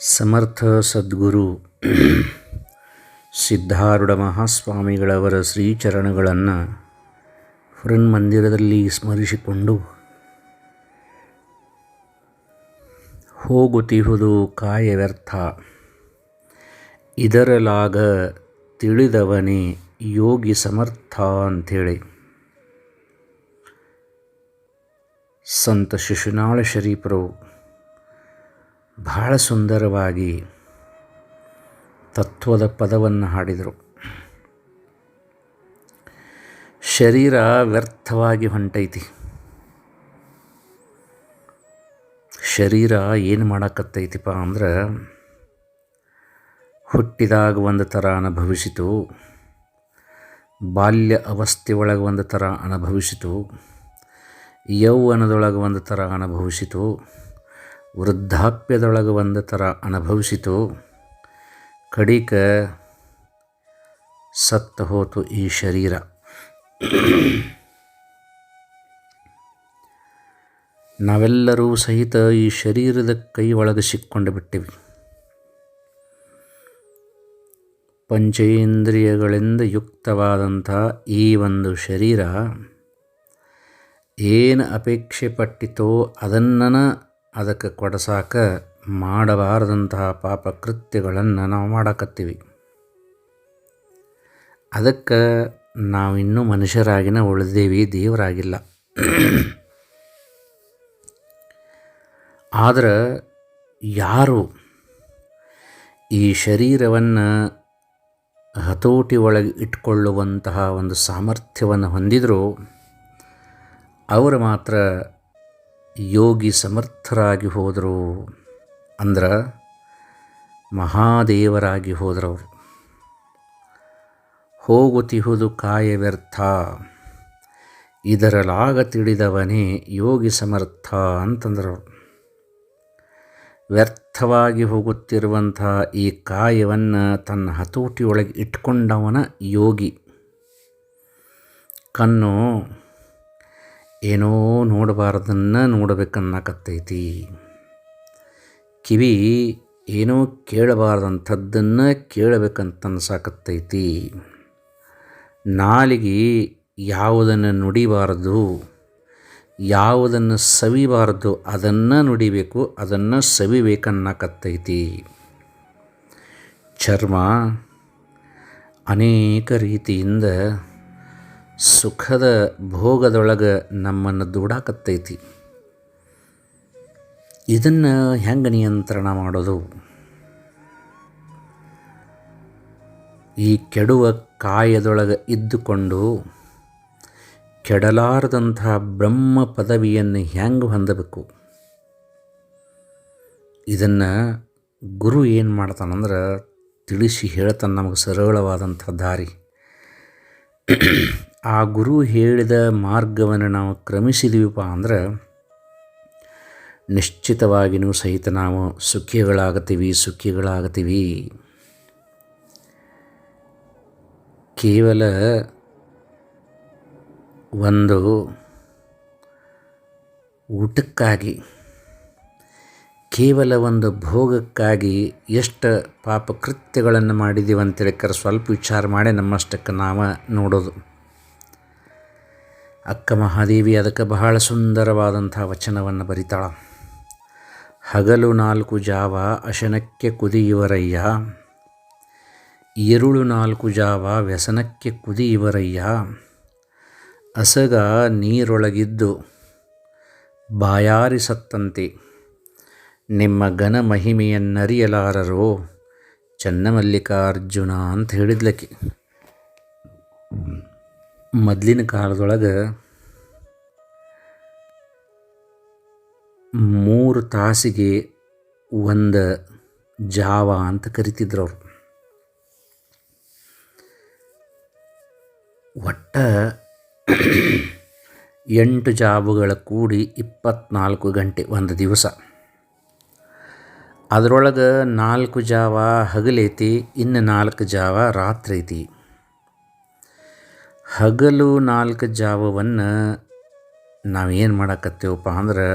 ಸಮರ್ಥ ಸದ್ಗುರು ಸಿದ್ಧಾರೂಢ ಮಹಾಸ್ವಾಮಿಗಳವರ ಶ್ರೀಚರಣಗಳನ್ನು ಮಂದಿರದಲ್ಲಿ ಸ್ಮರಿಸಿಕೊಂಡು ಹೋಗುತ್ತಿಹುದು ಕಾಯ ವ್ಯರ್ಥ. ಇದರಲಾಗ ತಿಳಿದವನೇ ಯೋಗಿ ಸಮರ್ಥ ಅಂಥೇಳಿ. ಸಂತ ಶಿಶುನಾಳ ಶರೀಫರು ಬಹಳ ಸುಂದರವಾಗಿ ತತ್ವದ ಪದವನ್ನು ಹಾಡಿದರು. ಶರೀರ ವ್ಯರ್ಥವಾಗಿ ಹೊಂಟೈತಿ. ಶರೀರ ಏನು ಮಾಡಕತ್ತೈತಿಪ್ಪ ಅಂದ್ರೆ ಹುಟ್ಟಿದಾಗ ಒಂದು ಥರ ಅನುಭವಿಸಿತು, ಬಾಲ್ಯ ಅವಸ್ಥೆ ಒಳಗೆ ಒಂದು ಥರ ಅನುಭವಿಸಿತು ಯೌವನದೊಳಗೆ ಒಂದು ಥರ ಅನುಭವಿಸಿತು ವೃದ್ಧಾಪ್ಯದೊಳಗೆ ಒಂದು ಥರ ಅನುಭವಿಸಿತು. ಕಡಿಕ ಸತ್ತ ಹೋತು ಈ ಶರೀರ. ನಾವೆಲ್ಲರೂ ಸಹಿತ ಈ ಶರೀರದ ಕೈ ಒಳಗೆ ಸಿಕ್ಕೊಂಡು ಬಿಟ್ಟಿವಿ. ಪಂಚೇಂದ್ರಿಯಗಳಿಂದ ಯುಕ್ತವಾದಂಥ ಈ ಒಂದು ಶರೀರ, ಏನು ಅಪೇಕ್ಷೆ ಪಟ್ಟಿತೋ ಅದನ್ನು ಅದಕ್ಕೆ ಕೊಡಸಾಕ ಮಾಡಬಾರದಂತಹ ಪಾಪ ಕೃತ್ಯಗಳನ್ನು ನಾವು ಮಾಡಕತ್ತೀವಿ. ಅದಕ್ಕೆ ನಾವಿನ್ನೂ ಮನುಷ್ಯರಾಗಿನ ಉಳಿದೇವಿ, ದೇವರಾಗಿಲ್ಲ. ಆದ್ರೆ ಯಾರು ಈ ಶರೀರವನ್ನು ಹತೋಟಿ ಒಳಗೆ ಇಟ್ಕೊಳ್ಳುವಂತಹ ಒಂದು ಸಾಮರ್ಥ್ಯವನ್ನು ಹೊಂದಿದರೂ, ಅವರು ಮಾತ್ರ ಯೋಗಿ ಸಮರ್ಥರಾಗಿ ಹೋದರು ಅಂದ್ರೆ ಮಹಾದೇವರಾಗಿ ಹೋದ್ರವರು. ಹೋಗುತ್ತಿಹುದು ಕಾಯ ವ್ಯರ್ಥ, ಇದರಲಾಗ ತಿಳಿದವನೇ ಯೋಗಿ ಸಮರ್ಥ ಅಂತಂದರು ವ್ಯರ್ಥವಾಗಿ ಹೋಗುತ್ತಿರುವಂಥ ಈ ಕಾಯವನ್ನು ತನ್ನ ಹತೋಟಿಯೊಳಗೆ ಇಟ್ಕೊಂಡವನ ಯೋಗಿ. ಕಣ್ಣು ಏನೋ ನೋಡಬಾರ್ದನ್ನು ನೋಡಬೇಕನ್ನಕತ್ತೈತಿ. ಕಿವಿ ಏನೋ ಕೇಳಬಾರ್ದಂಥದ್ದನ್ನು ಕೇಳಬೇಕಂತ ಅನ್ಸಾಕತ್ತೈತಿ ನಾಲಿಗೆ ಯಾವುದನ್ನು ನುಡಿಬಾರದು, ಯಾವುದನ್ನು ಸವಿಬಾರದು ಅದನ್ನು ನುಡಿಬೇಕು, ಅದನ್ನು ಸವಿಬೇಕನ್ನಕತ್ತೈತಿ. ಚರ್ಮ ಅನೇಕ ರೀತಿಯಿಂದ ಸುಖದ ಭೋಗದೊಳಗೆ ನಮ್ಮನ್ನು ದೂಡಾಕತ್ತೈತಿ. ಇದನ್ನು ಹೆಂಗೆ ನಿಯಂತ್ರಣ ಮಾಡೋದು? ಈ ಕೆಡುವ ಕಾಯದೊಳಗೆ ಇದ್ದುಕೊಂಡು ಕೆಡಲಾರದಂತಹ ಬ್ರಹ್ಮ ಪದವಿಯನ್ನು ಹೆಂಗೆ ಹೊಂದಬೇಕು? ಇದನ್ನು ಗುರು ಏನು ಮಾಡ್ತಾನಂದ್ರೆ ತಿಳಿಸಿ ಹೇಳ್ತಾನೆ ನಮಗೆ ಸರಳವಾದಂಥ ದಾರಿ. ಆ ಗುರು ಹೇಳಿದ ಮಾರ್ಗವನ್ನು ನಾವು ಕ್ರಮಿಸಿದೀವಪ್ಪ ಅಂದ್ರೆ ನಿಶ್ಚಿತವಾಗಿಯೂ ಸಹಿತ ನಾವು ಸುಖಿಗಳಾಗತ್ತೀವಿ ಸುಖಿಗಳಾಗತ್ತೀವಿ. ಕೇವಲ ಒಂದು ಊಟಕ್ಕಾಗಿ, ಕೇವಲ ಒಂದು ಭೋಗಕ್ಕಾಗಿ ಎಷ್ಟು ಪಾಪಕೃತ್ಯಗಳನ್ನು ಕೃತ್ಯಗಳನ್ನು ಅಂತ ಅಂತೇಳಿಕರ ಸ್ವಲ್ಪ ವಿಚಾರ ಮಾಡಿ ನಮ್ಮಷ್ಟಕ್ಕೆ ನಾವು ನೋಡೋದು. ಅಕ್ಕ ಮಹಾದೇವಿ ಅದಕ್ಕೆ ಬಹಳ ಸುಂದರವಾದಂಥ ವಚನವನ್ನು ಬರಿತಾಳ. ಹಗಲು ನಾಲ್ಕು ಜಾವ ಅಶನಕ್ಕೆ ಕುದಿಯುವರಯ್ಯ. ಎರುಳು ನಾಲ್ಕು ಜಾವ ವ್ಯಸನಕ್ಕೆ ಕುದಿಯುವರಯ್ಯ. ಅಸಗ ನೀರೊಳಗಿದ್ದು ಬಾಯಾರಿಸತ್ತಂತೆ ನಿಮ್ಮ ಘನ ಮಹಿಮೆಯನ್ನರಿಯಲಾರರು ಚನ್ನಮಲ್ಲಿಕಾರ್ಜುನ ಅಂತ ಹೇಳಿದ್ಲಕ್ಕೆ. ಮೊದಲಿನ ಕಾಲದೊಳಗೆ ಮೂರು ತಾಸಿಗೆ ಒಂದು ಜಾವ ಅಂತ ಕರಿತಿದ್ರು ಅವರು. ಒಟ್ಟ ಎಂಟು ಜಾಬುಗಳ ಕೂಡಿ ಇಪ್ಪತ್ನಾಲ್ಕು ಗಂಟೆ ಒಂದು ದಿವಸ. ಅದರೊಳಗೆ ನಾಲ್ಕು ಜಾವ ಹಗಲೈತಿ, ಇನ್ನು ನಾಲ್ಕು ಜಾವ ರಾತ್ರಿ ಐತಿ ಹಗಲು ನಾಲ್ಕು ಜಾವವನ್ನು ನಾವೇನು ಮಾಡಕತ್ತೇವಪ್ಪ ಅಂದ್ರೆ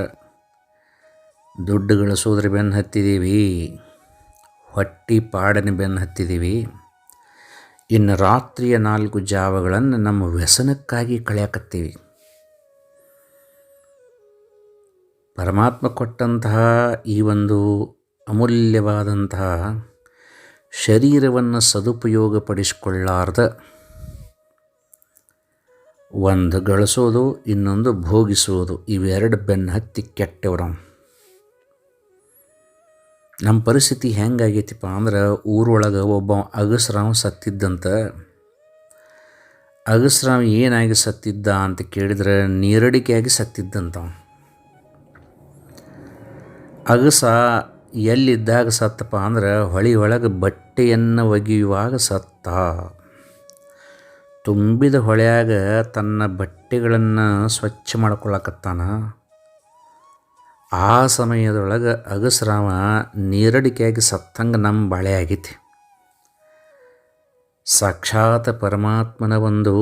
ದುಡ್ಡು ಗಳಿಸೋದ್ರ ಬೆನ್ನು ಹತ್ತಿದ್ದೀವಿ ಹೊಟ್ಟಿ ಪಾಡನೆ ಬೆನ್ನು ಹತ್ತಿದ್ದೀವಿ ಇನ್ನು ರಾತ್ರಿಯ ನಾಲ್ಕು ಜಾವಗಳನ್ನು ನಮ್ಮ ವ್ಯಸನಕ್ಕಾಗಿ ಕಳೆಯಕತ್ತೀವಿ. ಪರಮಾತ್ಮ ಕೊಟ್ಟಂತಹ ಈ ಒಂದು ಅಮೂಲ್ಯವಾದಂತಹ ಶರೀರವನ್ನು ಸದುಪಯೋಗಪಡಿಸಿಕೊಳ್ಳಾರ್ದ ಒಂದು ಗಳಿಸೋದು, ಇನ್ನೊಂದು ಭೋಗಿಸೋದು ಇವೆರಡು ಬೆನ್ನು ಹತ್ತಿ ಕೆಟ್ಟವ್ರ. ನಮ್ಮ ಪರಿಸ್ಥಿತಿ ಹೆಂಗಾಗೈತಿಪ್ಪ ಅಂದ್ರೆ, ಊರೊಳಗೆ ಒಬ್ಬ ಅಗಸ್ರಾವ್ ಸತ್ತಿದ್ದಂತ. ಅಗಸ್ರಾವ್ ಏನಾಗಿ ಸತ್ತಿದ್ದ ಅಂತ ಕೇಳಿದ್ರೆ, ನೀರಡಿಕೆಯಾಗಿ ಸತ್ತಿದ್ದಂತ. ಅಗಸ ಎಲ್ಲಿದ್ದಾಗ ಸತ್ತಪ್ಪ ಅಂದ್ರೆ, ಹೊಳಿ ಒಳಗೆ ಬಟ್ಟೆಯನ್ನು ಒಗೆಯುವಾಗ ಸತ್ತ. ತುಂಬಿದ ಹೊಳೆಯಾಗ ತನ್ನ ಬಟ್ಟೆಗಳನ್ನು ಸ್ವಚ್ಛ ಮಾಡ್ಕೊಳ್ಳಕತ್ತಾನ ಆ ಸಮಯದೊಳಗೆ ಅಗಸ್ರಾವ ನೀರಡಿಕೆಯಾಗಿ ಸತ್ತಂಗೆ ನಮ್ಮ ಬಾಳೆ ಆಗೈತಿ ಸಾಕ್ಷಾತ್ ಪರಮಾತ್ಮನ ಒಂದು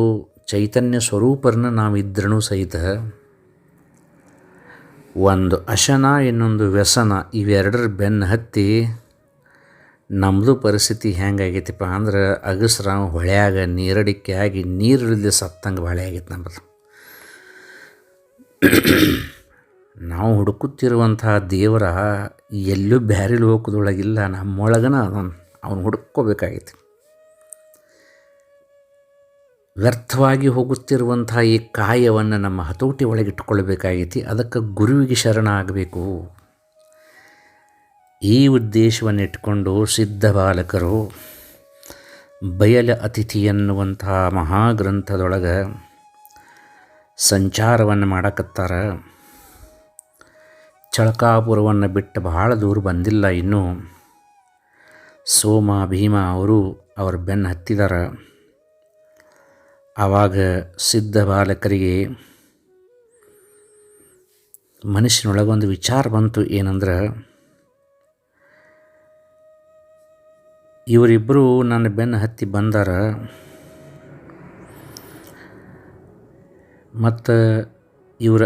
ಚೈತನ್ಯ ಸ್ವರೂಪರನ್ನ ನಾವಿದ್ರೂ ಸಹಿತ. ಒಂದು ಅಶನ ಇನ್ನೊಂದು ವ್ಯಸನ ಇವೆರಡರ ಬೆನ್ನು ಹತ್ತಿ ನಮ್ಮದು ಪರಿಸ್ಥಿತಿ ಹೆಂಗಾಗೈತಿಪ್ಪ ಅಂದ್ರೆ ಅಗಸ್ರ ಹೊಳ್ಯಾಗ ನೀರಡಿಕೆ ಆಗಿ ನೀರಿಲ್ಲದೆ ಸತ್ತಂಗೆ ಭಾಳ ಆಗೈತೆ ನಮ್ಮದು ನಾವು ಹುಡುಕುತ್ತಿರುವಂತಹ ದೇವರ ಎಲ್ಲೂ ಬ್ಯಾರಿಲ್ ಲೋಕದೊಳಗಿಲ್ಲ ನಮ್ಮೊಳಗನ ಅದನ್ನು ಅವನು ಹುಡುಕೋಬೇಕಾಗೈತಿ ವ್ಯರ್ಥವಾಗಿ ಹೋಗುತ್ತಿರುವಂತಹ ಈ ಕಾಯವನ್ನು ನಮ್ಮ ಹತೋಟಿ ಒಳಗಿಟ್ಟುಕೊಳ್ಬೇಕಾಗೈತಿ ಅದಕ್ಕೆ ಗುರುವಿಗೆ ಶರಣ ಆಗಬೇಕು. ಈ ಉದ್ದೇಶವನ್ನು ಇಟ್ಕೊಂಡು ಸಿದ್ಧ ಬಾಲಕರು ಬಯಲ ಅತಿಥಿ ಎನ್ನುವಂತಹ ಮಹಾಗ್ರಂಥದೊಳಗೆ ಸಂಚಾರವನ್ನು ಮಾಡಕತ್ತಾರ. ಚಳಕಾಪುರವನ್ನು ಬಿಟ್ಟು ಬಹಳ ದೂರ ಬಂದಿಲ್ಲ ಇನ್ನೂ. ಸೋಮ, ಭೀಮ ಅವರು ಅವರ ಬೆನ್ನು ಹತ್ತಿದಾರ. ಆವಾಗ ಸಿದ್ಧ ಬಾಲಕರಿಗೆ ಮನುಷ್ಯನೊಳಗೊಂದು ವಿಚಾರ ಬಂತು ಏನಂದ್ರೆ ಇವರಿಬ್ಬರು ನನ್ನ ಬೆನ್ನು ಹತ್ತಿ ಬಂದಾರ. ಮತ್ತು ಇವರ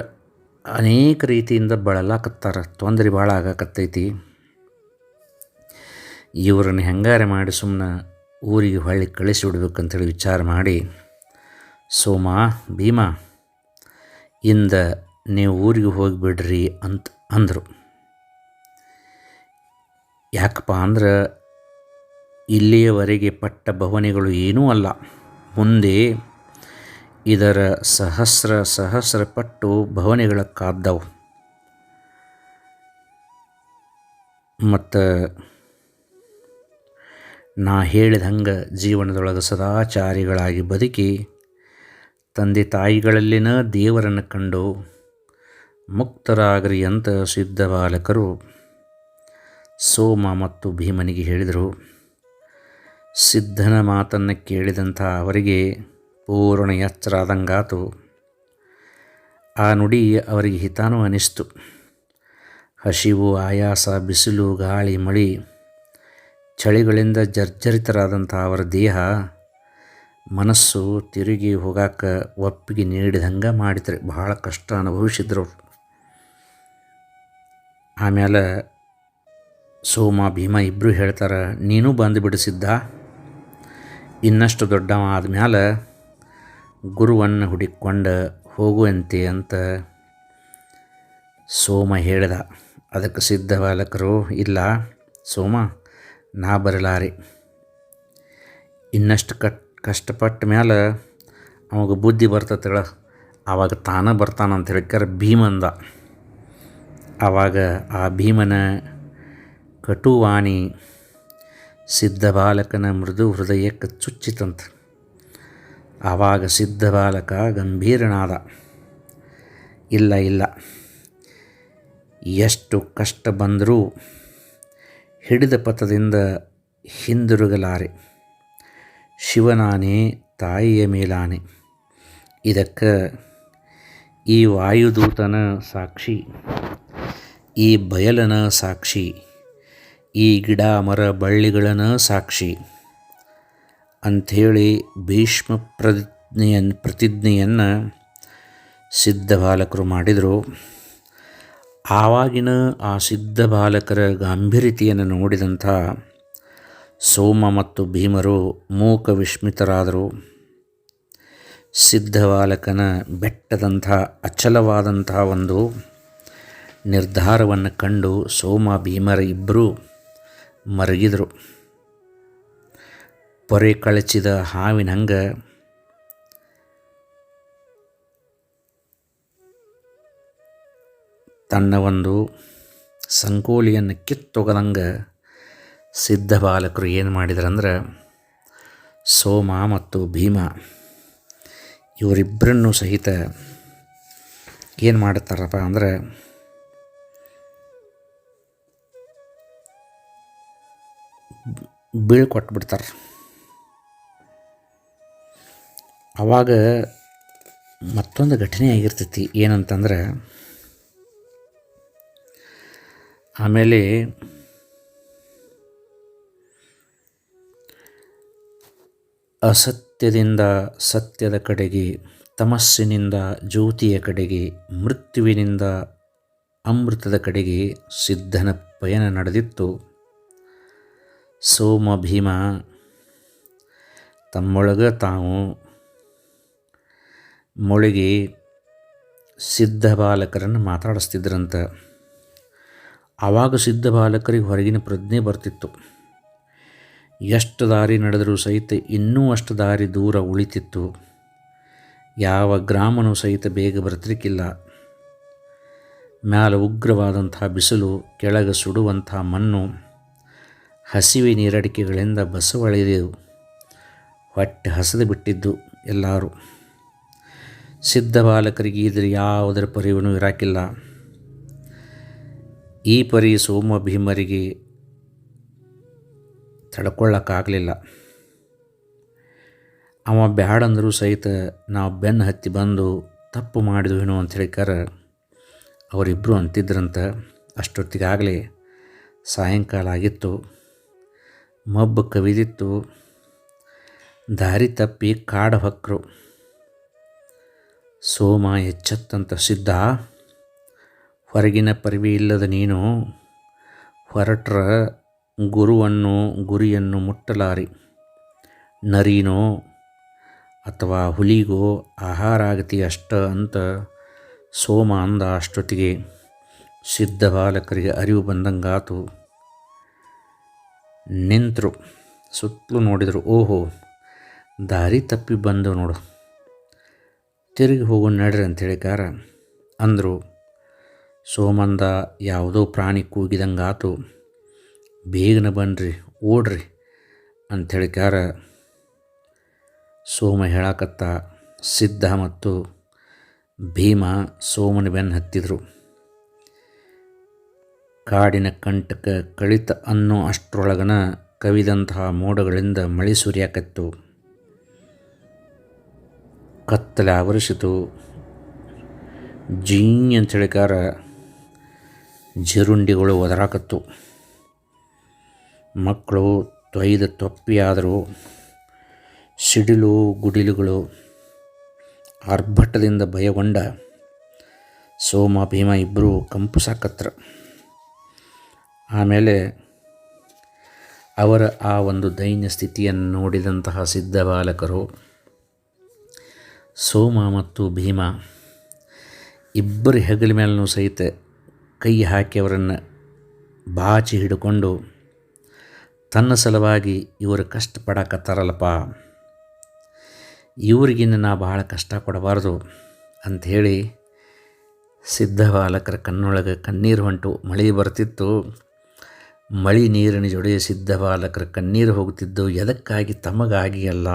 ಅನೇಕ ರೀತಿಯಿಂದ ಬಳಲಾಕತ್ತಾರ. ತೊಂದರೆ ಭಾಳ ಆಗಕತ್ತೈತಿ. ಇವರನ್ನು ಹೆಂಗಾರೆ ಮಾಡಿ ಸುಮ್ಮನೆ ಊರಿಗೆ ಹೊಳ್ಳಿ ಕಳಿಸಿ ಬಿಡ್ಬೇಕಂತೇಳಿ ವಿಚಾರ ಮಾಡಿ, ಸೋಮ, ಭೀಮಾ, ಇಂದ ನೀವು ಊರಿಗೆ ಹೋಗಿಬಿಡ್ರಿ ಅಂತ ಅಂದರು. ಯಾಕಪ್ಪ ಅಂದ್ರೆ ಇಲ್ಲಿಯವರೆಗೆ ಪಟ್ಟ ಭವನೆಗಳು ಏನೂ ಅಲ್ಲ. ಮುಂದೆ ಇದರ ಸಹಸ್ರ ಸಹಸ್ರ ಪಟ್ಟು ಭವನೆಗಳ ಕಾದ್ದವು. ಮತ್ತು ನಾ ಹೇಳಿದ ಹಂಗೆ ಜೀವನದೊಳಗೆ ಸದಾಚಾರಿಗಳಾಗಿ ಬದುಕಿ, ತಂದೆ ತಾಯಿಗಳಲ್ಲಿನ ದೇವರನ್ನು ಕಂಡು ಮುಕ್ತರಾಗರಿ ಅಂತ ಸಿದ್ಧ ಬಾಲಕರು ಸೋಮ ಮತ್ತು ಭೀಮನಿಗೆ ಹೇಳಿದರು. ಸಿದ್ಧನ ಮಾತನ್ನು ಕೇಳಿದಂಥ ಅವರಿಗೆ ಪೂರ್ಣ ಎಚ್ಚರಾದಂಗಾತು. ಆ ನುಡಿ ಅವರಿಗೆ ಹಿತಾನೂ ಅನಿಸ್ತು. ಹಸಿವು, ಆಯಾಸ, ಬಿಸಿಲು, ಗಾಳಿ, ಮಳಿ, ಚಳಿಗಳಿಂದ ಜರ್ಜರಿತರಾದಂಥ ಅವರ ದೇಹ ಮನಸ್ಸು ತಿರುಗಿ ಹೋಗಾಕ ಒಪ್ಪಿಗೆ ನೀಡಿದಂಗೆ ಮಾಡಿದ್ರೆ ಬಹಳ ಕಷ್ಟ ಅನುಭವಿಸಿದ್ರು ಆಮೇಲೆ ಸೋಮ ಭೀಮ ಇಬ್ಬರು ಹೇಳ್ತಾರೆ, ನೀನು ಬಂದು ಬಿಡಿಸಿದ್ದ ಇನ್ನಷ್ಟು ದೊಡ್ಡವ ಆದಮೇಲೆ ಗುರುವನ್ನು ಹುಡುಕೊಂಡು ಹೋಗುವಂತೆ ಅಂತ ಸೋಮ ಹೇಳಿದ. ಅದಕ್ಕೆ ಸಿದ್ಧ ಬಾಲಕರು, ಇಲ್ಲ ಸೋಮ, ನಾ ಬರಲಾರಿ. ಇನ್ನಷ್ಟು ಕಟ್, ಕಷ್ಟಪಟ್ಟ ಮೇಲೆ ಅವಾಗ ಬುದ್ಧಿ ಬರ್ತತೇಳ ಆವಾಗ ತಾನ ಬರ್ತಾನಂತ ಹೇಳ್ಕರ ಭೀಮಂದ. ಆವಾಗ ಆ ಭೀಮನ ಕಟುವಾಣಿ ಸಿದ್ಧ ಬಾಲಕನ ಮೃದು ಹೃದಯಕ್ಕೆ ಚುಚ್ಚಿತಂತ. ಆವಾಗ ಸಿದ್ಧ ಬಾಲಕ ಗಂಭೀರನಾದ. ಇಲ್ಲ ಇಲ್ಲ. ಎಷ್ಟು ಕಷ್ಟ ಬಂದರೂ ಹಿಡಿದ ಪಥದಿಂದ ಹಿಂದಿರುಗಲಾರೆ. ಶಿವನಾನೆ ತಾಯಿಯ ಮೇಲಾನೆ. ಇದಕ್ಕೆ ಈ ವಾಯುದೂತನ ಸಾಕ್ಷಿ, ಈ ಬಯಲನ ಸಾಕ್ಷಿ ಈ ಗಿಡ ಮರ ಬಳ್ಳಿಗಳನ್ನು ಸಾಕ್ಷಿ. ಅಂಥೇಳಿ ಭೀಷ್ಮ ಪ್ರತಿಜ್ಞೆಯನ್ನು ಪ್ರತಿಜ್ಞೆಯನ್ನು ಸಿದ್ಧ ಬಾಲಕರು ಮಾಡಿದರು. ಆವಾಗಿನ ಆ ಸಿದ್ಧ ಬಾಲಕರ ಗಾಂಭೀರ್ಯತೆಯನ್ನು ನೋಡಿದಂಥ ಸೋಮ ಮತ್ತು ಭೀಮರು ಮೂಕ ವಿಸ್ಮಿತರಾದರು. ಸಿದ್ಧಬಾಲಕನ ಬೆಟ್ಟದಂಥ ಅಚಲವಾದಂಥ ಒಂದು ನಿರ್ಧಾರವನ್ನು ಕಂಡು ಸೋಮ ಭೀಮರ ಇಬ್ಬರೂ ಮರಗಿದರು. ಪೊರೆ ಕಳಚಿದ ಹಾವಿನಂಗೆ ತನ್ನ ಒಂದು ಸಂಕೋಲಿಯನ್ನು ಕಿತ್ತೊಗದಂಗೆ ಸಿದ್ಧ ಬಾಲಕರು ಏನು ಮಾಡಿದ್ರಂದ್ರೆ ಸೋಮ ಮತ್ತು ಭೀಮ ಇವರಿಬ್ಬರನ್ನು ಸಹಿತ ಏನು ಮಾಡ್ತಾರಪ್ಪ ಅಂದ್ರೆ ಬೀಳ್ಕೊಟ್ಬಿಡ್ತಾರೆ. ಆವಾಗ ಮತ್ತೊಂದು ಘಟನೆ ಆಗಿರ್ತೈತಿ, ಏನಂತಂದ್ರೆ, ಆಮೇಲೆ ಅಸತ್ಯದಿಂದ ಸತ್ಯದ ಕಡೆಗೆ, ತಮಸ್ಸಿನಿಂದ ಜ್ಯೋತಿಯ ಕಡೆಗೆ, ಮೃತ್ಯುವಿನಿಂದ ಅಮೃತದ ಕಡೆಗೆ ಸಿದ್ಧನ ಪಯಣ ನಡೆದಿತ್ತು. ಸೋಮ ಭೀಮ ತಮ್ಮೊಳಗೆ ತಾವು ಮುಳುಗಿ ಸಿದ್ಧ ಬಾಲಕರನ್ನು ಮಾತಾಡಿಸ್ತಿದ್ರಂತ. ಆವಾಗ ಸಿದ್ಧ ಬಾಲಕರಿಗೆ ಹೊರಗಿನ ಪ್ರಜ್ಞೆ ಬರ್ತಿತ್ತು. ಎಷ್ಟು ದಾರಿ ನಡೆದರೂ ಸಹಿತ ಇನ್ನೂ ಅಷ್ಟು ದಾರಿ ದೂರ ಉಳಿತಿತ್ತು. ಯಾವ ಗ್ರಾಮನೂ ಸಹಿತ ಬೇಗ ಬರ್ತಿರ್ಕಿಲ್ಲ ಮ್ಯಾಲ ಉಗ್ರವಾದಂಥ ಬಿಸಿಲು, ಕೆಳಗೆ ಸುಡುವಂಥ ಮಣ್ಣು ಹಸಿವೆ ನೀರಡಿಕೆಗಳಿಂದ ಬಸವಳಿದೆವು ಹೊಟ್ಟೆ ಹಸದು ಬಿಟ್ಟಿದ್ದು ಎಲ್ಲರೂ. ಸಿದ್ಧ ಬಾಲಕರಿಗೆ ಇದ್ರ ಯಾವುದರ ಪರಿವನು ಇರಾಕಿಲ್ಲ. ಈ ಪರಿ ಸೋಮ ಭೀಮರಿಗೆ ತಡ್ಕೊಳ್ಳೋಕ್ಕಾಗಲಿಲ್ಲ ಅವ ಬ್ಯಾಡಂದರೂ ಸಹಿತ ನಾವು ಬೆನ್ನು ಹತ್ತಿ ಬಂದು ತಪ್ಪು ಮಾಡಿದ್ವೇನೋ ಅಂತ ಹೇಳಿಕಾರ ಅವರಿಬ್ಬರು ಅಂತಿದ್ರಂತ ಅಷ್ಟೊತ್ತಿಗಾಗಲೇ ಸಾಯಂಕಾಲ ಆಗಿತ್ತು. ಮಬ್ಬು ಕವಿದಿತ್ತು. ದಾರಿ ತಪ್ಪಿ ಕಾಡ ಹೊಕ್ಕರು ಸೋಮ ಎಚ್ಚತ್ತಂತ ಸಿದ್ಧ. ಹೊರಗಿನ ಪರಿವಿ ಇಲ್ಲದ ನೀನು ಹೊರಟ್ರ ಗುರುವನ್ನು ಗುರಿಯನ್ನು ಮುಟ್ಟಲಾರಿ. ನರೀನೋ ಅಥವಾ ಹುಲಿಗೋ ಆಹಾರ ಆಗತಿ ಅಷ್ಟ ಅಂತ ಸೋಮ ಅಂದ ಅಷ್ಟೊತ್ತಿಗೆ. ಸಿದ್ಧ ಬಾಲಕರಿಗೆ ಅರಿವು ಬಂದಂಗಾತು. ನಿಂತರು, ಸುತ್ತಲೂ ನೋಡಿದರು, ಓಹೋ, ದಾರಿ ತಪ್ಪಿ ಬಂದು ನೋಡು. ತಿರುಗಿ ಹೋಗೋ ನಡ್ರಿ ಅಂತೇಳಿಕಾರ ಅಂದರು. ಸೋಮಂದ ಯಾವುದೋ ಪ್ರಾಣಿ ಕೂಗಿದಂಗಾತು, ಬೇಗನೆ ಬನ್ನಿರಿ ಓಡ್ರಿ ಅಂಥೇಳಿಕಾರ ಸೋಮ ಹೇಳಾಕತ್ತ ಸಿದ್ಧ ಮತ್ತು ಭೀಮ ಸೋಮನ ಬೆನ್ನು ಹತ್ತಿದ್ರು. ಕಾಡಿನ ಕಂಟಕ ಕಳಿತ ಅನ್ನೋ ಅಷ್ಟರೊಳಗನ ಕವಿದಂತಹ ಮೋಡಗಳಿಂದ ಮಳೆ ಸುರಿಯಾಕತ್ತು. ಕತ್ತಲೆ ಆವರಿಸಿತು. ಜೀ ಅಂತೇಳಿಕಾರ ಜಿರುಂಡಿಗಳು ಒದರಾಕತ್ತು. ಮಕ್ಕಳು ತೊಯ್ದ ತೊಪ್ಪಿಯಾದರೂ ಸಿಡಿಲು ಗುಡಿಲುಗಳು ಆರ್ಭಟದಿಂದ ಭಯಗೊಂಡ ಸೋಮ ಭೀಮ ಇಬ್ಬರು ಕಂಪು ಸಾಕತ್ರ. ಆಮೇಲೆ ಅವರ ಆ ಒಂದು ದೈನ್ಯ ಸ್ಥಿತಿಯನ್ನು ನೋಡಿದಂತಹ ಸಿದ್ಧ ಬಾಲಕರು ಸೋಮ ಮತ್ತು ಭೀಮ ಇಬ್ಬರು ಹೆಗಲ ಮೇಲೂ ಸಹಿತ ಕೈ ಹಾಕಿ ಅವರನ್ನು ಬಾಚಿ ಹಿಡ್ಕೊಂಡು ತನ್ನ ಸಲುವಾಗಿ ಇವರು ಕಷ್ಟಪಡಕತ್ತಾರಲ್ಲಪ್ಪ ಇವರಿಗಿನ್ನ ನಾ ಭಾಳ ಕಷ್ಟ ಕೊಡಬಾರ್ದು ಅಂಥೇಳಿ ಸಿದ್ಧ ಬಾಲಕರ ಕಣ್ಣೊಳಗೆ ಕಣ್ಣೀರು ಹೊಂಟು ಮಳೆ ಬರ್ತಿತ್ತು. ಮಳೆ ನೀರಿನ ಜೊಡೆ ಸಿದ್ಧ ಬಾಲಕರ ಕಣ್ಣೀರು ಹೋಗ್ತಿದ್ದು ಎದಕ್ಕಾಗಿ ತಮಗಾಗಿ ಅಲ್ಲ?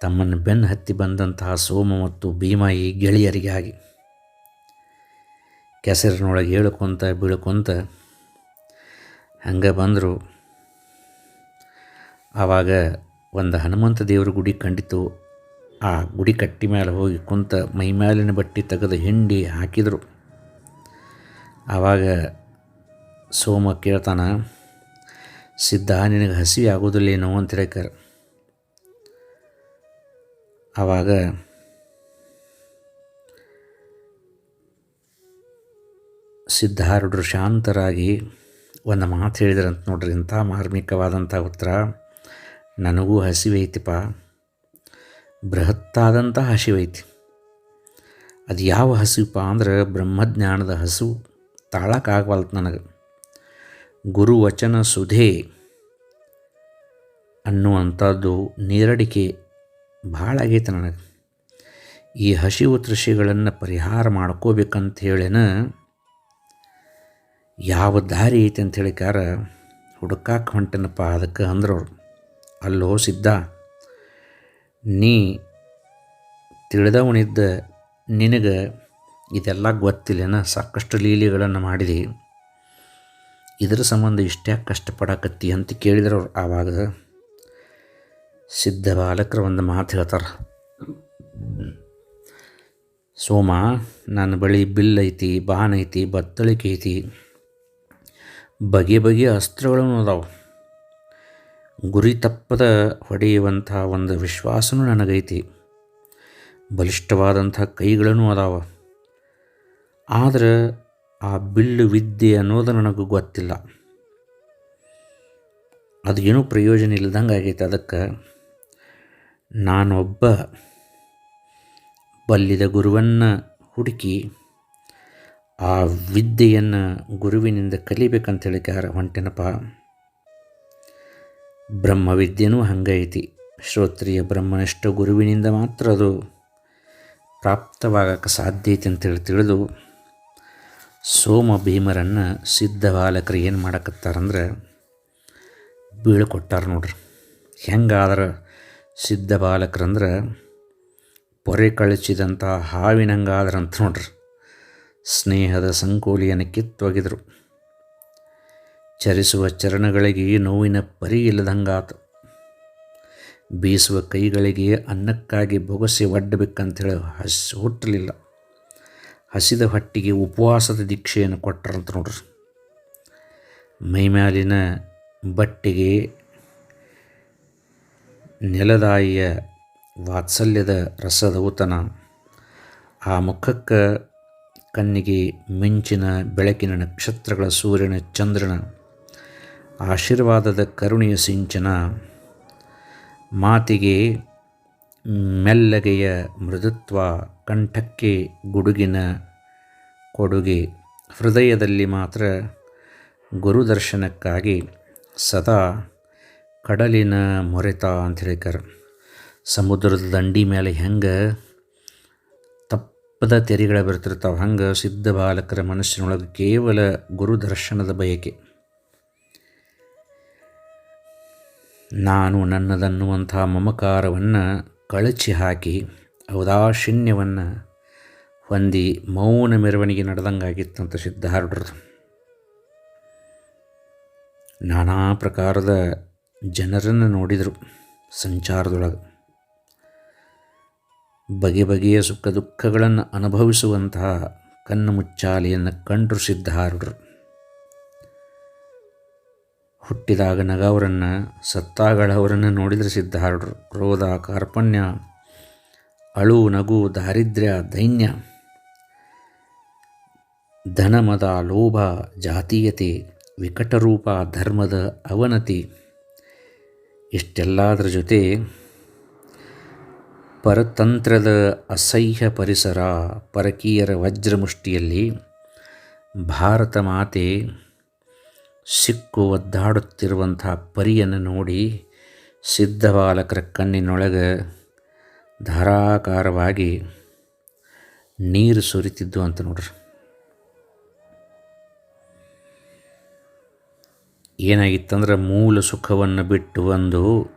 ತಮ್ಮನ್ನು ಬೆನ್ನು ಹತ್ತಿ ಬಂದಂತಹ ಸೋಮ ಮತ್ತು ಭೀಮಾಯಿ ಗೆಳೆಯರಿಗಾಗಿ. ಕೆಸರಿನೊಳಗೆ ಹೇಳ್ಕೊಂತ ಬೀಳ್ಕೊತ ಹಂಗೆ ಬಂದರು. ಆವಾಗ ಒಂದು ಹನುಮಂತ ದೇವರ ಗುಡಿ ಕಂಡಿತು. ಆ ಗುಡಿ ಕಟ್ಟಿ ಮೇಲೆ ಹೋಗಿ ಕುಂತ ಮೈಮೇಲಿನ ಬಟ್ಟೆ ತೆಗೆದು ಹಿಂಡಿ ಹಾಕಿದರು. ಆವಾಗ ಸೋಮ ಕೇಳ್ತಾನೆ ಸಿದ್ಧ, ನಿನಗೆ ಹಸಿವೆ ಆಗೋದಿಲ್ಲೇನೋ ಅಂತ ಹೇಳ್ಕಾರ ಆವಾಗ ಸಿದ್ಧಾರುಡ್ರು ಶಾಂತರಾಗಿ ಒಂದು ಮಾತು ಹೇಳಿದ್ರಂತ ನೋಡ್ರಿ, ಇಂಥ ಮಾರ್ಮಿಕವಾದಂಥ ಉತ್ತರ, ನನಗೂ ಹಸಿವೈತಿಪ್ಪ, ಬೃಹತ್ತಾದಂಥ ಹಸಿವೈತಿ. ಅದು ಯಾವ ಹಸಿವಪ್ಪ ಅಂದ್ರೆ ಬ್ರಹ್ಮಜ್ಞಾನದ ಹಸಿವು ತಾಳಕ್ಕಾಗವಲ್ತು ನನಗೆ. ಗುರುವಚನ ಸುಧೆ ಅನ್ನುವಂಥದ್ದು ನೀರಡಿಕೆ ಭಾಳ ಆಗೈತೆ ನನಗೆ. ಈ ಹಸಿವು ತೃಷಿಗಳನ್ನು ಪರಿಹಾರ ಮಾಡ್ಕೋಬೇಕಂತ ಹೇಳಿನ ಯಾವ ದಾರಿ ಐತೆ ಅಂತ ಹೇಳಿಕಾರ ಹುಡುಕಾಕ ಹೊಂಟನಪ್ಪ ಅದಕ್ಕೆ ಅಂದ್ರವ್ರು. ಅಲ್ಲೋ ಸಿದ್ಧ, ನೀ ತಿಳಿದವನಿದ್ದ ನಿನಗೆ ಇದೆಲ್ಲ ಗೊತ್ತಿಲ್ಲನ? ಸಾಕಷ್ಟು ಲೀಲೆಗಳನ್ನು ಮಾಡಿದಿ. ಇದರ ಸಂಬಂಧ ಇಷ್ಟೇ ಕಷ್ಟಪಡಕತ್ತಿ ಅಂತ ಕೇಳಿದ್ರು ಅವ್ರು. ಆವಾಗ ಸಿದ್ಧ ಬಾಲಕರ ಒಂದು ಮಾತು ಹೇಳ್ತಾರೆ. ಸೋಮ, ನನ್ನ ಬಳಿ ಬಿಲ್ ಐತಿ ಬಾನ್ ಐತಿ, ಬತ್ತಳಿಕೆ ಐತಿ. ಬಗೆ ಬಗೆಯ ಅಸ್ತ್ರಗಳನ್ನು ಅದಾವೆ ಗುರಿ ತಪ್ಪದ ಹೊಡೆಯುವಂಥ ಒಂದು ವಿಶ್ವಾಸನೂ ನನಗೈತಿ. ಬಲಿಷ್ಠವಾದಂಥ ಕೈಗಳೂ ಅದಾವ ಆದ್ರೆ ಆ ಬಿಲ್ಲು ವಿದ್ಯೆ ಅನ್ನೋದು ನನಗೂ ಗೊತ್ತಿಲ್ಲ. ಅದು ಏನೂ ಪ್ರಯೋಜನ ಇಲ್ಲದಂಗೆ ಆಗೈತೆ. ಅದಕ್ಕೆ ನಾನೊಬ್ಬ ಬಲ್ಲಿದ ಗುರುವನ್ನು ಹುಡುಕಿ ಆ ವಿದ್ಯೆಯನ್ನು ಗುರುವಿನಿಂದ ಕಲಿಬೇಕಂತ ಹೇಳಿಕಾರ ಹೊಂಟೆನಪ್ಪ? ಬ್ರಹ್ಮವಿದ್ಯೆನೂ ಹಂಗೈತಿ. ಶ್ರೋತ್ರಿಯ ಬ್ರಹ್ಮನಿಷ್ಠ ಗುರುವಿನಿಂದ ಮಾತ್ರ ಅದು ಪ್ರಾಪ್ತವಾಗಕ್ಕೆ ಸಾಧ್ಯ ಐತಿ ಅಂತೇಳಿ ತಿಳಿದು ಸೋಮ ಭೀಮರನ್ನು ಸಿದ್ಧ ಬಾಲಕರು ಏನು ಮಾಡಕತ್ತಾರಂದ್ರೆ ಬೀಳ್ಕೊಟ್ಟಾರ ನೋಡ್ರಿ. ಹೆಂಗಾದ್ರೆ ಸಿದ್ಧ ಬಾಲಕರಂದ್ರೆ ಪೊರೆ ಕಳಚಿದಂಥ ಹಾವಿನಂಗಾದ್ರಂತ ನೋಡ್ರಿ. ಸ್ನೇಹದ ಸಂಕೋಲಿಯನ್ನು ಕಿತ್ತೊಗೆದರು. ಚರಿಸುವ ಚರಣಗಳಿಗೆ ನೋವಿನ ಪರಿ ಇಲ್ಲದಂಗಾತು. ಬೀಸುವ ಕೈಗಳಿಗೆ ಅನ್ನಕ್ಕಾಗಿ ಬೊಗಸೆ ಒಡ್ಡಬೇಕಂತೇಳಿ ಹಸಿ ಹುಟ್ಟಲಿಲ್ಲ ಹಸಿದ ಹೊಟ್ಟಿಗೆ ಉಪವಾಸದ ದೀಕ್ಷೆಯನ್ನು ಕೊಟ್ಟರಂತ ನೋಡ್ರಿ. ಮೈಮ್ಯಾಲಿನ ಬಟ್ಟೆಗೆ ನೆಲದಾಯಿಯ ವಾತ್ಸಲ್ಯದ ರಸದ ಊತನ, ಆ ಮುಖಕ್ಕೆ ಕಣ್ಣಿಗೆ ಮಿಂಚಿನ ಬೆಳಕಿನ ನಕ್ಷತ್ರಗಳ ಸೂರ್ಯನ ಚಂದ್ರನ, ಆಶೀರ್ವಾದದ ಕರುಣೆಯ ಸಿಂಚನ, ಮಾತಿಗೆ ಮೆಲ್ಲಗೆಯ ಮೃದುತ್ವ ಕಂಠಕ್ಕೆ ಗುಡುಗಿನ ಕೊಡುಗೆ. ಹೃದಯದಲ್ಲಿ ಮಾತ್ರ ಗುರುದರ್ಶನಕ್ಕಾಗಿ ಸದಾ ಕಡಲಿನ ಮೊರೆತ ಅಂತ ಹೇಳಿಕರ ಸಮುದ್ರದ ದಂಡಿ ಮೇಲೆ ಹೆಂಗೆ ತಪ್ಪದ ತೆರೆಗಳ ಬರ್ತಿರ್ತಾವೆ, ಹಂಗೆ ಸಿದ್ಧ ಬಾಲಕರ ಮನಸ್ಸಿನೊಳಗೆ ಕೇವಲ ಗುರುದರ್ಶನದ ಬಯಕೆ. ನಾನು ನನ್ನದನ್ನುವಂಥ ಮಮಕಾರವನ್ನು ಕಳಚಿ ಹಾಕಿ ಔದಾಶೀನ್ಯವನ್ನು ಹೊಂದಿ ಮೌನ ಮೆರವಣಿಗೆ ನಡೆದಂಗಾಗಿತ್ತಂತ ಸಿದ್ಧಾರೂಢರದು ನಾನಾ ಪ್ರಕಾರದ ಜನರನ್ನು ನೋಡಿದರು ಸಂಚಾರದೊಳಗೆ. ಬಗೆ ಬಗೆಯ ಸುಖ ದುಃಖಗಳನ್ನು ಅನುಭವಿಸುವಂತಹ ಕಣ್ಣು ಮುಚ್ಚಾಲೆಯನ್ನು ಕಂಡರು ಸಿದ್ಧಾರೂಢರು. ಹುಟ್ಟಿದಾಗ ನಗವರನ್ನು ಸತ್ತಾಗಳವರನ್ನು ನೋಡಿದರೆ ಸಿದ್ಧಾರೂಢರು. ಕ್ರೋಧ ಕಾರ್ಪಣ್ಯ ಅಳು ನಗು ದಾರಿದ್ರ್ಯ ದೈನ್ಯ. ಧನಮದ ಲೋಭ ಜಾತೀಯತೆ, ವಿಕಟರೂಪ ಧರ್ಮದ ಅವನತಿ. ಇಷ್ಟೆಲ್ಲದರ ಜೊತೆ ಪರತಂತ್ರದ ಅಸಹ್ಯ ಪರಿಸರ, ಪರಕೀಯರ ವಜ್ರಮುಷ್ಟಿಯಲ್ಲಿ ಭಾರತ ಮಾತೆ ಸಿಕ್ಕು ಒದ್ದಾಡುತ್ತಿರುವಂಥ ಪರಿಯನ್ನು ನೋಡಿ ಸಿದ್ಧ ಬಾಲಕರ ಕಣ್ಣಿನೊಳಗೆ ಧಾರಾಕಾರವಾಗಿ ನೀರು ಸುರಿತಿದ್ದು ಅಂತ ನೋಡ್ರಿ. ಏನಾಗಿತ್ತಂದ್ರೆ ಮೂಲ ಸುಖವನ್ನು ಬಿಟ್ಟು ಒಂದು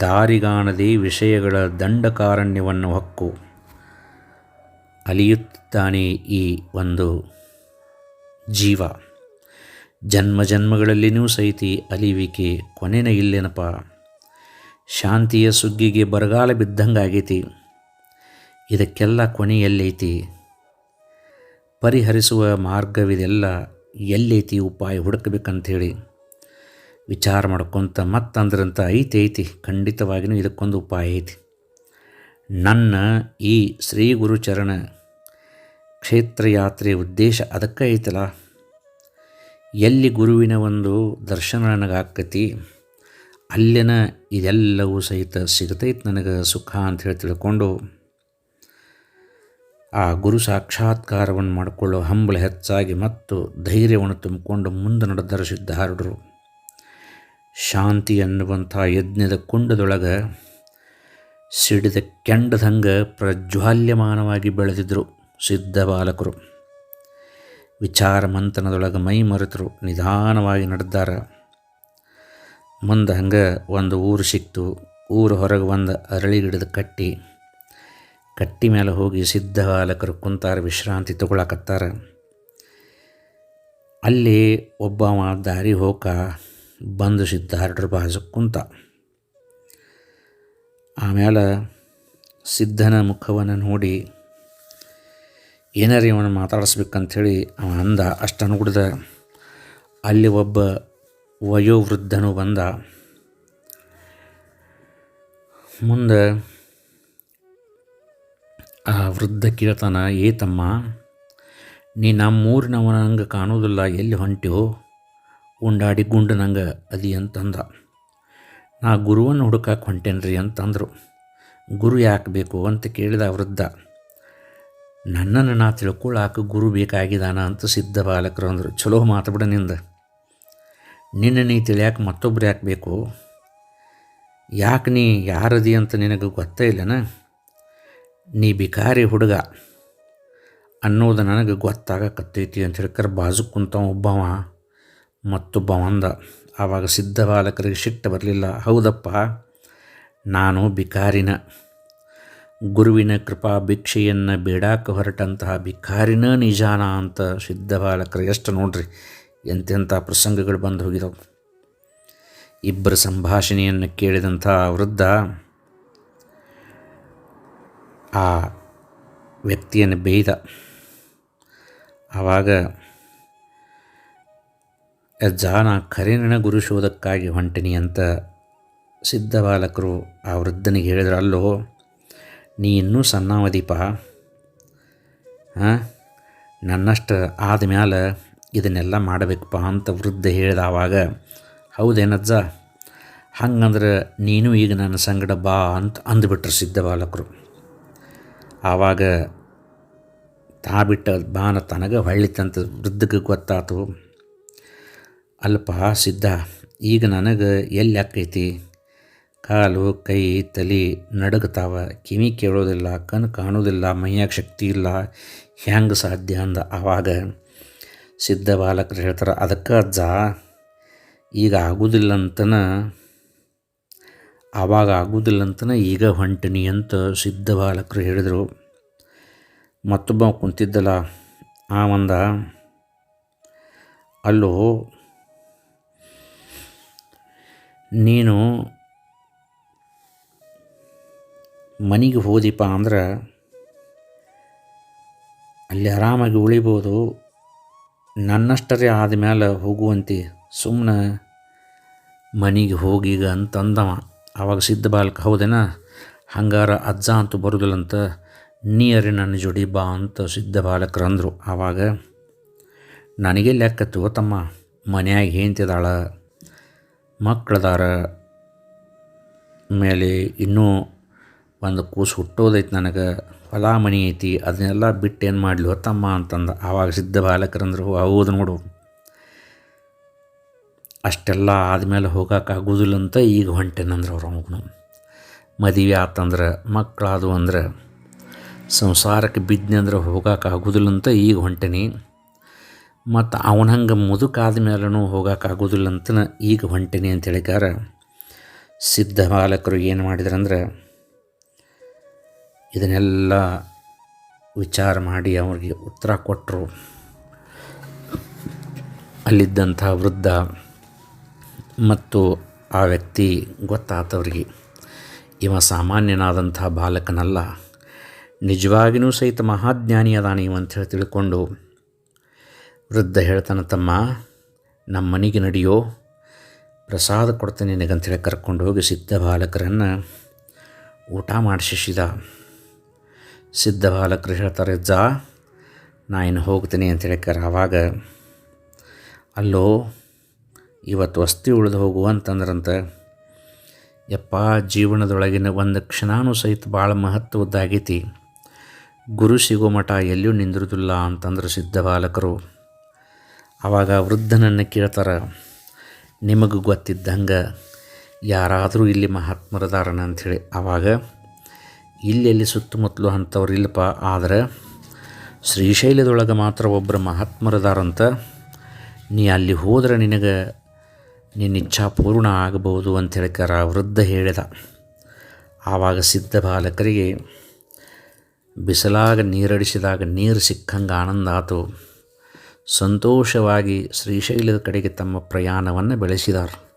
ದಾರಿಗಾಣದಿ ವಿಷಯಗಳ ದಂಡಕಾರಣ್ಯವನ್ನು ಹಕ್ಕು ಅಲಿಯುತ್ತಾನೆ ಈ ಒಂದು ಜೀವ. ಜನ್ಮ ಜನ್ಮಗಳಲ್ಲಿನೂ ಸಹಿತಿ ಅಲಿವಿಕೆ ಕೊನೆನ ಇಲ್ಲೇನಪ್ಪ? ಶಾಂತಿಯ ಸುಗ್ಗಿಗೆ ಬರಗಾಲ ಬಿದ್ದಂಗಾಗೈತಿ. ಇದಕ್ಕೆಲ್ಲ ಕೊನೆಯಲ್ಲೈತಿ. ಪರಿಹರಿಸುವ ಮಾರ್ಗವಿದೆಲ್ಲ ಎಲ್ಲೈತಿ ಉಪಾಯ ಹುಡುಕಬೇಕಂಥೇಳಿ ವಿಚಾರ ಮಾಡ್ಕೊತ ಮತ್ತಂದ್ರಂತ ಐತಿ ಐತಿ ಖಂಡಿತವಾಗಿಯೂ ಇದಕ್ಕೊಂದು ಉಪಾಯ ಐತಿ. ನನ್ನ ಈ ಶ್ರೀ ಗುರುಚರಣ ಕ್ಷೇತ್ರ ಯಾತ್ರೆ ಉದ್ದೇಶ ಅದಕ್ಕೆ ಐತಲ್ಲ. ಎಲ್ಲಿ ಗುರುವಿನ ಒಂದು ದರ್ಶನ ನನಗಾಕತಿ ಅಲ್ಲಿನ ಇದೆಲ್ಲವೂ ಸಹಿತ ಸಿಗತೈತೆ ನನಗೆ ಸುಖ ಅಂತ ಹೇಳಿ ತಿಳ್ಕೊಂಡು ಆ ಗುರು ಸಾಕ್ಷಾತ್ಕಾರವನ್ನು ಮಾಡಿಕೊಳ್ಳೋ ಹಂಬಲ ಹೆಚ್ಚಾಗಿ ಮತ್ತು ಧೈರ್ಯವನ್ನು ತುಂಬಿಕೊಂಡು ಮುಂದೆ ನಡೆದರ ಸಿದ್ಧಾರೂಢರು ಶಾಂತಿ ಅನ್ನುವಂಥ ಯಜ್ಞದ ಕುಂಡದೊಳಗೆ ಸಿಡಿದ ಕೆಂಡದಂಗೆ ಪ್ರಜ್ವಾಲ್ಯಮಾನವಾಗಿ ಬೆಳೆದಿದ್ದರು ಸಿದ್ಧ ಬಾಲಕರು. ವಿಚಾರ ಮಂಥನದೊಳಗೆ ಮೈ ಮರೆತರು. ನಿಧಾನವಾಗಿ ನಡೆದಾರ. ಮುಂದೆ ಹಂಗೆ ಒಂದು ಊರು ಸಿಕ್ತು. ಊರು ಹೊರಗೆ ಒಂದು ಅರಳಿ ಗಿಡದ ಕಟ್ಟಿ. ಕಟ್ಟಿ ಮೇಲೆ ಹೋಗಿ ಸಿದ್ಧ ಬಾಲಕರು ಕುಂತಾರ, ವಿಶ್ರಾಂತಿ ತಗೊಳಕತ್ತಾರ. ಅಲ್ಲಿ ಒಬ್ಬ ದಾರಿ ಹೋಗ ಬಂದು ಸಿದ್ಧಾರ್ಡ್ರ ಬಾಜು ಕುಂತ. ಆಮೇಲೆ ಸಿದ್ಧನ ಮುಖವನ್ನು ನೋಡಿ ಏನಾರ ಇವನು ಮಾತಾಡಿಸ್ಬೇಕಂಥೇಳಿ ಅವ ಅಂದ. ಅಷ್ಟನ್ನು ಕುಡ್ದ ಅಲ್ಲಿ ಒಬ್ಬ ವಯೋವೃದ್ಧನು ಬಂದ. ಮುಂದೆ, ಆ ವೃದ್ಧ ಕೇಳ್ತಾನ ಏ ತಮ್ಮ, ನೀ ನಮ್ಮೂರಿನವ ನಂಗೆ ಕಾಣೋದಿಲ್ಲ ಎಲ್ಲಿ ಹೊಂಟ್ಯೋ? ಉಂಡಾಡಿ ಗುಂಡು ನಂಗೆ ಅದಿ ಅಂತಂದ. ನಾ ಗುರುವನ್ನು ಹುಡುಕಕ್ಕೆ ಹೊಂಟೇನ್ರಿ ಅಂತಂದರು. ಗುರು ಯಾಕೆ ಬೇಕು? ಅಂತ ಕೇಳಿದ ವೃದ್ಧ. ನನ್ನನ್ನು ನಾ ತಿಳ್ಕೊಳ್ಳಾಕ ಗುರು ಬೇಕಾಗಿದಾನ ಅಂತ ಸಿದ್ಧ ಬಾಲಕರು ಅಂದರು. ಚಲೋ ಮಾತು ನಿಂದ. ನಿನ್ನ ನೀ ತಿಳಿಯಾಕೆ ಮತ್ತೊಬ್ರು ಯಾಕೆ ಬೇಕು? ಯಾಕೆ ನೀ ಯಾರದಿ ಅಂತ ನಿನಗೆ ಗೊತ್ತೇ ಇಲ್ಲನ? ನೀ ಬಿಕಾರಿ ಹುಡುಗ ಅನ್ನೋದು ನನಗೆ ಗೊತ್ತಾಗಕತ್ತೈತಿ ಅಂತ ಹೇಳ್ಕರ ಬಾಜು ಕುಂತವ ಒಬ್ಬವ ಮತ್ತೊಬ್ಬ ಅಂದ ಆವಾಗ ಸಿದ್ಧ ಬಾಲಕರಿಗೆ ಸಿಟ್ಟು ಬರಲಿಲ್ಲ. ಹೌದಪ್ಪ, ನಾನು ಬಿಕಾರಿನ. ಗುರುವಿನ ಕೃಪಾ ಭಿಕ್ಷೆಯನ್ನು ಬೇಡಾಕ ಹೊರಟಂತಹ ಬಿಕಾರಿನ ನಿಜಾನ ಅಂತ ಸಿದ್ಧ ಬಾಲಕರು ಎಷ್ಟು ನೋಡ್ರಿ. ಎಂತೆಂಥ ಪ್ರಸಂಗಗಳು ಬಂದು ಹೋಗಿದವು. ಇಬ್ಬರ ಸಂಭಾಷಣೆಯನ್ನು ಕೇಳಿದಂಥ ವೃದ್ಧ ಆ ವ್ಯಕ್ತಿಯನ್ನು ಬೇಯ್ದ. ಆವಾಗ, ಜಾನ ಕರಿನ ಖರೇನ ಗುರು ಶೋಧಕ್ಕಾಗಿ ಹೊಂಟಿನಿ ಅಂತ ಸಿದ್ಧ ಬಾಲಕರು ಆ ವೃದ್ಧನಿಗೆ ಹೇಳಿದ್ರು. ಅಲ್ಲೋ, ನೀ ಇನ್ನೂ ಸಣ್ಣಾವದೀಪ ಹಾಂ ನನ್ನಷ್ಟು ಆದಮ್ಯಾಲ ಇದನ್ನೆಲ್ಲ ಮಾಡಬೇಕಪ್ಪ ಅಂತ ವೃದ್ಧ ಹೇಳಿದ ಆವಾಗ ಹೌದೇನಜ್ಜ ಹಂಗಂದ್ರೆ ನೀನು ಈಗ ನನ್ನ ಸಂಗಡ ಬಾ ಅಂತ ಅಂದುಬಿಟ್ರು ಸಿದ್ಧ ಬಾಲಕರು. ಆವಾಗ ತಾ ಬಿಟ್ಟ ಬಾನ ತನಗೆ ಹೊಳ್ಳಿತಂತ ವೃದ್ಧಕ್ಕೆ ಗೊತ್ತಾತು ಅಲ್ಪ ಸಿದ್ಧ, ಈಗ ನನಗೆ ಎಲ್ಲಿ ಆಕೈತಿ? ಕಾಲು, ಕೈ, ತಲೆ ನಡಗತಾವ, ಕಿವಿ ಕೇಳೋದಿಲ್ಲ, ಕಣ್ಣು ಕಾಣೋದಿಲ್ಲ, ಮೈಯಾಗ ಶಕ್ತಿ ಇಲ್ಲ, ಹೆಂಗೆ ಸಾಧ್ಯ? ಅಂದ ಆವಾಗ ಸಿದ್ಧ ಬಾಲಕರು ಹೇಳ್ತಾರೆ, ಅದಕ್ಕೆ ಅಜ್ಜ, ಈಗ ಅವಾಗ ಆವಾಗ ಆಗೋದಿಲ್ಲಂತನ ಈಗ ಹೊಂಟಿನಿ ಅಂತ ಸಿದ್ಧ ಬಾಲಕರು ಹೇಳಿದರು. ಮತ್ತೊಬ್ಬ ಕುಂತಿದ್ದಲ್ಲ, ಆ ಒಂದ ಅಲ್ಲೋ, ನೀನು ಮನೆಗೆ ಹೋದಿಪ್ಪ ಅಂದ್ರೆ ಅಲ್ಲಿ ಆರಾಮಾಗಿ ಉಳಿಬೋದು ನನ್ನಷ್ಟರೇ ಆದಮೇಲೆ ಹೋಗುವಂತೆ ಸುಮ್ಮನೆ ಮನೆಗೆ ಹೋಗೀಗ ಅಂತಂದವ. ಆವಾಗ ಸಿದ್ಧ ಬಾಲಕ, ಹೌದೇನ? ಹಂಗಾರ ಅಜ್ಜ ಅಂತೂ ಬರೋದಿಲ್ಲಂತ ನೀರಿ ನನ್ನ ಜೋಡಿ ಬಾ ಅಂತ ಸಿದ್ಧ ಬಾಲಕರು ಅಂದರು ಆವಾಗ ನನಗೆ ಲೆಕ್ಕತ್ತು ತಮ್ಮ. ಮನ್ಯಾಗ ಹೇಂತಿದಾಳ ಮಕ್ಕಳದಾರ ಮೇಲೆ ಇನ್ನೂ ಒಂದು ಕೂಸು ಹುಟ್ಟೋದೈತೆ ನನಗೆ. ಮನೆ ಐತಿ, ಅದನ್ನೆಲ್ಲ ಬಿಟ್ಟು ಏನು ಮಾಡಲಿ? ಹೊತ್ತಮ್ಮ ಅಂತಂದ. ಆವಾಗ ಸಿದ್ಧ ಬಾಲಕರಂದ್ರು ಹೌದು ನೋಡು. ಅಷ್ಟೆಲ್ಲ ಆದಮೇಲೆ ಹೋಗೋಕ್ಕಾಗೋದಿಲ್ಲ ಅಂತ ಈಗ ಹೊಂಟೇನಂದ್ರೆ ಅವ್ರ ಮಗನು. ಮದುವೆ ಆತಂದ್ರೆ ಮಕ್ಕಳಾದು ಅಂದ್ರೆ, ಸಂಸಾರಕ್ಕೆ ಬಿದ್ನೆ ಅಂದ್ರೆ ಹೋಗೋಕ್ಕಾಗೋದಿಲ್ಲ ಅಂತ ಈಗ ಹೊಂಟೇನಿ. ಮತ್ತು ಅವನ ಹಂಗೆ ಮುದುಕಾದ ಮೇಲೂ ಹೋಗೋಕ್ಕಾಗೋದಿಲ್ಲ ಅಂತ ಈಗ ಹೊಂಟೇನಿ ಅಂತ ಹೇಳಿಕಾರ ಸಿದ್ಧ ಬಾಲಕರು ಏನು ಮಾಡಿದ್ರಂದ್ರೆ ಇದನ್ನೆಲ್ಲ ವಿಚಾರ ಮಾಡಿ ಅವ್ರಿಗೆ ಉತ್ತರ ಕೊಟ್ಟರು ಅಲ್ಲಿದ್ದಂಥ ವೃದ್ಧ ಮತ್ತು ಆ ವ್ಯಕ್ತಿ ಗೊತ್ತಾತವ್ರಿಗೆ ಇವ ಸಾಮಾನ್ಯನಾದಂಥ ಬಾಲಕನಲ್ಲ ನಿಜವಾಗಿಯೂ ಸಹಿತ ಮಹಾಜ್ಞಾನಿ ಅದಾನ ಇವ ತಿಳ್ಕೊಂಡು ವೃದ್ಧ ಹೇಳ್ತಾನೆ, ತಮ್ಮ, ನಮ್ಮ ಮನೆಗೆ ನಡೆಯೋ ಪ್ರಸಾದ ಕೊಡ್ತೇನೆ ನಿನಗಂತೇಳಿ ಕರ್ಕೊಂಡು ಹೋಗಿ ಸಿದ್ಧ ಬಾಲಕರನ್ನು ಊಟ ಮಾಡಿಸಿದ ಸಿದ್ಧ ಬಾಲಕರು ಹೇಳ್ತಾರೆ, ಜಾ, ನಾ ಇನ್ನು ಹೋಗ್ತೀನಿ ಅಂತ ಹೇಳಿಕರ ಆವಾಗ ಅಲ್ಲೋ, ಇವತ್ತು ವಸ್ತಿ ಉಳಿದು ಹೋಗು ಅಂತಂದ್ರಂತ, ಯಪ್ಪ, ಜೀವನದೊಳಗಿನ ಒಂದು ಕ್ಷಣಾನು ಸಹಿತ ಭಾಳ ಮಹತ್ವದ್ದಾಗೈತಿ ಗುರು ಸಿಗೋ ಮಠ ಎಲ್ಲೂ ನಿಂದಿರುವುದಿಲ್ಲ ಅಂತಂದ್ರೆ ಸಿದ್ಧ ಬಾಲಕರು. ಆವಾಗ ವೃದ್ಧನನ್ನು ಕೇಳ್ತಾರೆ, ನಿಮಗೆ ಗೊತ್ತಿದ್ದಂಗೆ ಯಾರಾದರೂ ಇಲ್ಲಿ ಮಹಾತ್ಮರದಾರನ ಅಂಥೇಳಿ ಆವಾಗ ಇಲ್ಲೆಲ್ಲಿ ಸುತ್ತಮುತ್ತಲು ಅಂಥವ್ರು ಇಲ್ಲಪ್ಪ. ಆದರೆ ಶ್ರೀಶೈಲದೊಳಗೆ ಮಾತ್ರ ಒಬ್ಬರು ಮಹಾತ್ಮರದಾರಂತ. ನೀ ಅಲ್ಲಿ ಹೋದರೆ ನಿನಗೆ ನಿನ್ನ ಇಚ್ಛಾ ಪೂರ್ಣ ಆಗಬಹುದು ಅಂತ ಹೇಳ್ಕಾರ ವೃದ್ಧ ಹೇಳಿದ. ಆವಾಗ ಸಿದ್ಧ ಬಾಲಕರಿಗೆ ಬಿಸಿಲಾಗ ನೀರಡಿಸಿದಾಗ ನೀರು ಸಿಕ್ಕಂಗೆ ಆನಂದ ಆತು. ಸಂತೋಷವಾಗಿ ಶ್ರೀಶೈಲದ ಕಡೆಗೆ ತಮ್ಮ ಪ್ರಯಾಣವನ್ನು ಬೆಳೆಸಿದರು.